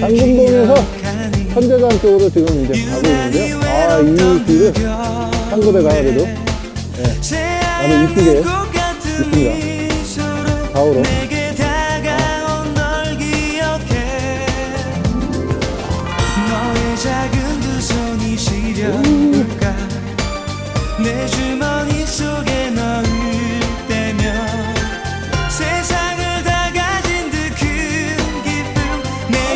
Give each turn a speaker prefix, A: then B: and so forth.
A: 상금동에서 현대관 쪽으로 지금 이제 가고 있는데요. 아, 이 길을 한국에 가가지고 나도 이쁘게 있습니다. 좌우로.
B: 내 주머니 속에